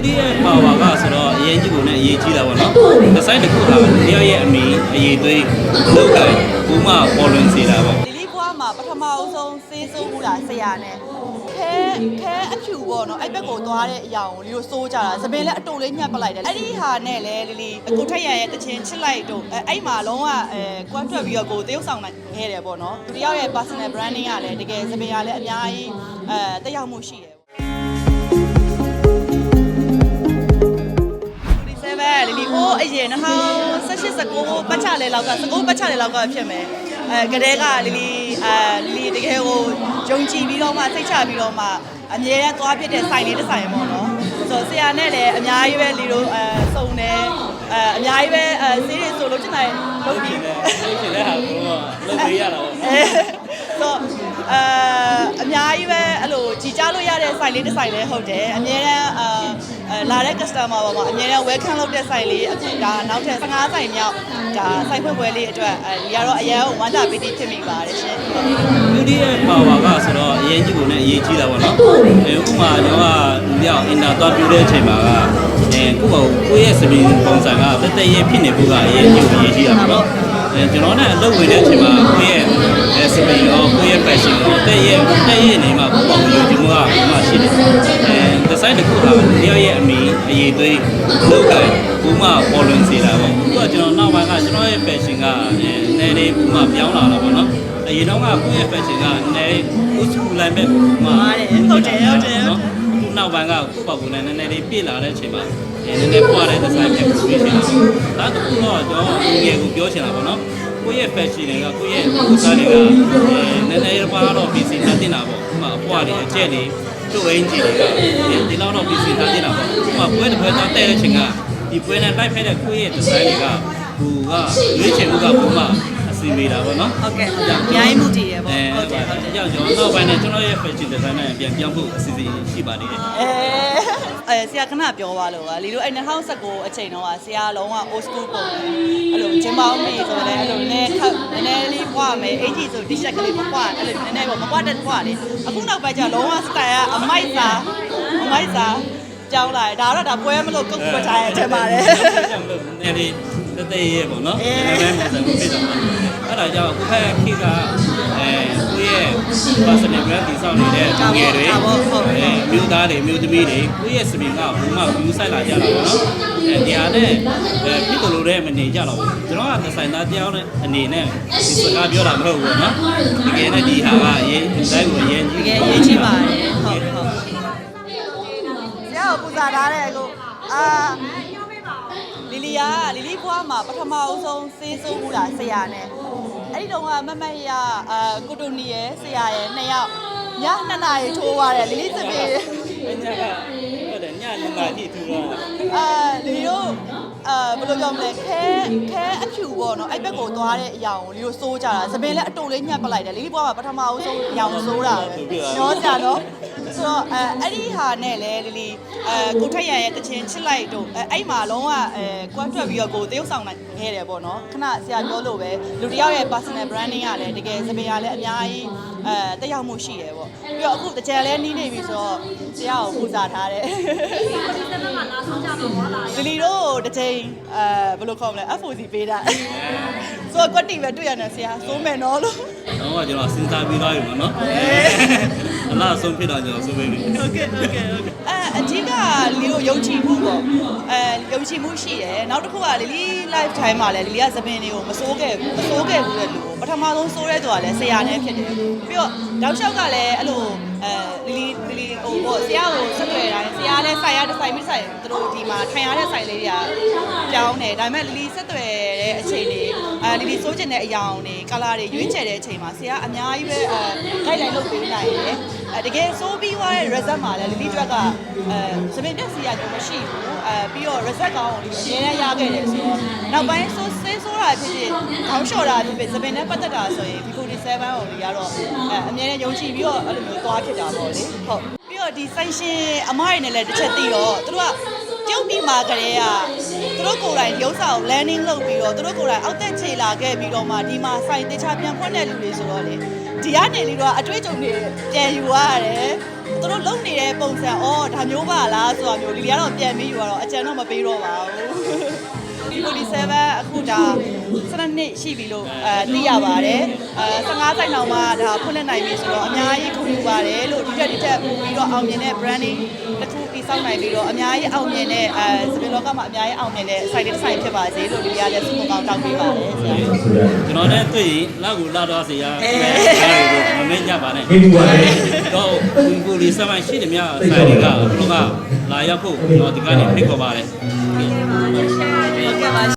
beauty ရဲ့ power ကဆိုတော့အရင်ကြီးကိုလည်းအရေးကြီးတာပေါ့နော်ဒီဇိုင်းတစ်ခုကတယောက်ရဲ့အမီအရေးသွေးလောက်ကဘူမပေါ်လွင်စေတာပေါ့လီလီဘွားမှာပထမအဆုံးစေးစိုးမှုတာဆရာနဲ့ခဲခဲအဖြူပေါ့နော်အဲ့ဘက်ကိုသွားတဲ့အရာကိုလီတို့စိုးကြတာသပင်လည်းအတူလေးညှပ်ပလိုက်တယ်အဲ့ဒီဟာနဲ့လေလီလီကိုထက်ရန်ရဲ့တချင်းချစ်လိုက်တော့အဲ့အဲ့မှာလုံးဝအဲကွမ်းတွက်ပြီးတော့ကိုတရုပ်ဆောင်နိုင်ခဲ့တယ်ပေါ့နော်သူတယောက်ရဲ့ personal branding ကလည်းတကယ်သပင်ကလည်းအများကြီးအဲတက်ရောက်မှုရှိတယ် လီဟိုးအရင်2018 19ပတ်ချလဲလောက်က19ပတ်ချလဲလောက်ကဖြစ်မယ်အဲကတဲ့ကလီလီအဲလီလီတကယ်ကိုယုံကြည်ပြီးတော့မှစိတ်ချပြီးတော့မှအမြဲတမ်းသွားဖြစ်တဲ့ဆိုင်လေးတစ်ဆိုင်ပေါ့နော်ဆိုတော့ဆရာနဲ့လည်းအများကြီးပဲလီတို့အဲစုံတယ်အဲအများကြီးပဲအဲဆေးတွေဆိုလို့ချင်တယ်လုပ်ပြီးအဲ့ဒီလည်းဟာကိုတော့လုပ်ပေးရတာပေါ့အဲဆိုအာအများကြီးပဲအဲ့လိုကြည်ကြလို့ရတဲ့ဆိုင်လေးတစ်ဆိုင်လေးဟုတ်တယ်အများတန်းအာအာ လာတဲ့ customer ပါမှာအများတန်း welcome လုပ်တဲ့ဆိုင်လေးအခုဒါနောက်ထပ်15ဆိုင်မြောက်ဒါဆိုင်ဖွင့်ပွဲလေးအတွက်အဲဒီကတော့အရင်ကဝမ်းသာပီတိဖြစ်မိပါတယ်ရှင် beauty ရဲ့ power ကဆိုတော့အရင်ကြီးကိုလည်းအရေးကြီးတာပေါ့နော်အဲဥပမာကျွန်တော်ကလူပြောင်း inter သွားပြတဲ့အချိန်မှာကအဲကိုယ့်ကိုကိုယ့်ရဲ့စပင်းပုံစံကတက်တက်ရဲ့ဖြစ်နေဖို့ကအရင်ကြီးကိုအရေးကြီးတာပေါ့နော်အဲကျွန်တော်နဲ့အလုပ်ဝင်တဲ့အချိန်မှာကိုယ့်ရဲ့အဲစပင်းရောကိုယ့်ရဲ့ fashion ရောတက်ရဲ့တက်ရဲ့ သွေးလောက်ကဘူမပေါ်လွင်စေတာပေါ့သူကကျွန်တော်နောက်ပိုင်းကကျွန်တော်ရဲ့ fashion ကနည်းနည်းလေးဘူမပြောင်းလာတာပေါ့နော်အရင်တော့ကကိုယ့်ရဲ့ fashion ကနည်းကိုစကူလိုက်မဲ့မှာခုနောက်ပိုင်းကကိုယ့်ပေါ့ကူနဲ့နည်းနည်းလေးပြည့်လာတဲ့အချိန်မှာနည်းနည်းပွားတဲ့ design ဖြစ်ပြီးရှင်တာဒါတခုတော့ကျွန်တော်ငယ်ကိုပြောချင်တာပေါ့နော်ကိုယ့်ရဲ့ fashion တွေကကိုယ့်ရဲ့ဥစ္စာတွေကနည်းနည်းပါတော့ PC ထားတင်တာပေါ့ဥပမာအပွားတွေအကျက်တွေ တို့အင်ဂျီတွေကဒီလောက်တော့ PC ထားတင်တာပေါ့ဥပမာပွဲတစ်ပွဲသွားတဲ့တဲ့အချိန်ကဒီပွဲနဲ့လိုက်ဖက်တဲ့ကိုယ့်ရဲ့ design တွေကဟိုကရွေးချယ်မှုကဘုမအ စီမေးတာပေါ့နော်ဟုတ်ကဲ့ဟုတ်ကဲ့အများကြီးမှုတည်ရပေါ့အဲဟုဟုတ်တ်တတယ်ယ်ဟုဟုတ်တ်တတယ်ယ်ကြောင့်ကျွန်တော်နောက်ပိုင်းနဲ့ကျွန်တော်ရဲ့ fashion design နဲ့ပြန်ပြောင်းဖို့အစီအစဉ်ရှိပါသေးတယ်အဲအဲဆရာခဏပြောပါလို့ပါလီတို့အဲ2019အချိန်တော့ဆရာလုံးဝ old school ပုံစံအဲ့လိုဂျင်ပေါင်းမေဆိုလည်းအဲ့လိုနည်းခက်နည်းနည်းလေးပွားမယ်အင်ဂျီဆို t-shirt ကလေးမပွားအဲ့လိုနည်းနည်းပေါ့မပွားတဲ့ပွားလေအခုနောက်ပိုင်းကျလုံးဝ style ကအမိုက်စာအမိုက်စာကြောင်းလာတယ်ဒါတော့ဒါပွဲမလို့ကုတ်ကုတ်ချာရဲ့ထင်ပါတယ်ကြောင့်လို့နည်းနည်းတက်တက်ရဲ့ပေါ့နော်အေးနည်းနည်းပုံစံကိုဖြစ်တော့ အဲ့ဒါကြောင့်အခုဖက်ခေတ်ကအဲကိုယ့်ရဲ့ personal brand တည်ဆောက်နေတဲ့လူငယ်တွေအဲမြို့သားတွေမြို့သမီးတွေကိုယ့်ရဲ့စပင်ကဘုံမှ view ဆိုင်လာကြတာပေါ့နော်အဲဒီဟာနဲ့အဲဖြစ်တော်လို့တဲ့မနေကြတော့ဘူးကျွန်တော်ကဒီဇိုင်နာတယောက်နဲ့အနေနဲ့ဒီစကားပြောတာမဟုတ်ဘူးပေါ့နော်တကယ်နဲ့ဒီဟာကအရင်ဒီဇိုင်းကိုအရင်တကြီးကယ်ရေးချပါတယ်ဟုတ်ဟုတ်ဆရာကိုပူဇော်ထားတဲ့ကိုအာလီလီယာလီလီဘွားမှာပထမအဆုံးစေးစိုးမှုတာဆရာနဲ့ အဲ့ဒီတော့ကမမရအာကိုတိုနီရဲ့ဆရာရဲ့နှစ်ယောက်ညနှစ်နာရီထိုးသွားတယ်လီလီစပီအညာကဟုတ်တယ်ညနေမှကြည့်ထူတော့အာလီတို့အာဘယ်လိုပြောမလဲခဲခဲအဖြူပေါ့နော်အဲ့ဘက်ကိုသွားတဲ့အရာကိုလီတို့စိုးကြတာသပင်လည်းအတူလေးညှပ်ပလိုက်တယ်လီလီဘွားမှာပထမအဆုံးအရာကိုစိုးတာပဲနော်ကြနော် ဆိုတော့အဲအဲ့ဒီဟာနဲ့လေလီလီအဲကိုထက်ရန်ရဲ့တချင်းချစ်လိုက်တော့အဲအဲ့မှာလုံးဝအဲကွမ်းတွက်ပြီးတော့ကိုတရုပ်ဆောင်နိုင်ခဲ့တယ်ပေါ့နော်ခဏဆရာပြောလို့ပဲလူတစ်ယောက်ရဲ့ personal branding ကလည်းတကယ်သပင်ကလည်းအများကြီးအဲတက်ရောက်မှုရှိတယ်ပေါ့ပြီးတော့အခုတကြံလဲနီးနေပြီဆိုတော့ဆရာကိုပူဇော်ထားတယ်လီလီတို့တစ်ချိန်အဲဘယ်လိုခေါ်မလဲ FOC ပေးတာဆိုတော့ကွက်တီပဲတွေ့ရတယ်ဆရာစိုးမယ်နော်လို့တော့ကကျွန်တော်စဉ်းစားပြီးသွားပြီပေါ့နော် အလားဆုံးဖြစ်တော့ကျွန်တော်ဆိုပေးပြီဟုတ်ကဲ့ဟုတ်ကဲ့ဟုတ်ကဲ့အဲအကြီးကလီတို့ယုံကြည်မှုပေါ့အဲယုံကြည်မှုရှိတယ်နောက်တစ်ခုကလီလီ live time မှာလည်းလီလီကသပင်တွေကိုမစိုးခဲ့ဘူးမစိုးခဲ့ဘူးတဲ့လူကိုပထမဆုံးစိုးရဲသူကလည်းဆရာနဲ့ဖြစ်တယ်ပြီးတော့တောက်လျှောက်ကလည်းအဲ့လိုအဲလီလီလီလီဟိုပေါ့ဆရာကိုဆက်သွယ်တိုင်းဆရာလည်းဆိုင်ရတဲ့ဆိုင်မိဆိုင်သူတို့ဒီမှာထိုင်ရတဲ့ဆိုင်လေးတွေကပြောင်းတယ်ဒါပေမဲ့လီလီဆက်သွယ်တဲ့အချိန်တွေအဲလီလီစိုးကျင်တဲ့အရာတွေကာလာတွေရွေးချယ်တဲ့အချိန်မှာဆရာအများကြီးပဲအဲ guideline လုပ်ပေးနိုင်တယ်အဲ တကယ်စိုးပြီးသွားတဲ့ result မှာလည်းလီလီတွက်ကအဲစပင်ပြက်စီရကြမရှိဘူးအဲပြီးတော့ result ကောင်းအောင်လီအများကြီးရခဲ့တယ်ဆိုတော့နောက်ပိုင်းစိုးစေးစိုးတာဖြစ်ဖြစ်ခေါင်းလျှော်တာဖြစ်ဖြစ်စပင်နဲ့ပတ်သက်တာဆိုရင် B47 ကိုလီကတော့အဲအများနဲ့ယုံကြည်ပြီးတော့အဲ့လိုမျိုးသွားဖြစ်တာပေါ့လေဟုတ်ပြီးတော့ဒီ sanction အမရနေလည်းတစ်ချက်သိတော့သူတို့က ကျုပ်ပြည်မှာကလေးကသူတို့ကိုယ်တိုင်ရုပ်စာကို landing လုပ်ပြီးတော့သူတို့ကိုယ်တိုင်အောက်တက်ခြေလာခဲ့ပြီးတော့မှဒီမှာစိုင်တခြားပြန်ဖွင့်တဲ့လူတွေဆိုတော့လေဒီကနေလေးတော့အတွေ့အကြုံတွေပြန်ယူရတယ်သူတို့လုံနေတဲ့ပုံစံအော်ဒါမျိုးပါလားဆိုတာမျိုးဒီကတော့ပြန်ပြီးယူတော့အကြံတော့မပေးတော့ပါဘူး47အခုဒါ 7နှစ်ရှိပြီလို့အဲသိရပါတယ်အဲ15ဆိုင်တောင်မှဒါဖွင့်လှစ်နိုင်ပြီဆိုတော့အများကြီးခုယူပါတယ်လို့ဒီတက်ဒီတက်ပြီးတော့အောင်မြင်တဲ့ branding တစ်ခုတည်ဆောက်နိုင်ပြီးတော့အများကြီးအောင်မြင်တဲ့အဲစပင်လောကမှာအများကြီးအောင်မြင်တဲ့ site တစ်ဆိုင်ဖြစ်ပါစေလို့ဒီကလည်းဆုမကောင်းတောင်းပေးပါတယ်ဆရာကျွန်တော်နဲ့တွေ့ရင်လောက်ကိုလောက်တော့စီရမမင်းကြပါနဲ့နေဘူးပါလေတော့ကိုလီဆက်မရှိတယ်များဆိုင်တွေကဘုကလာရောက်ဖို့ကျွန်တော်ဒီကနေဖိတ်ခေါ်ပါတယ်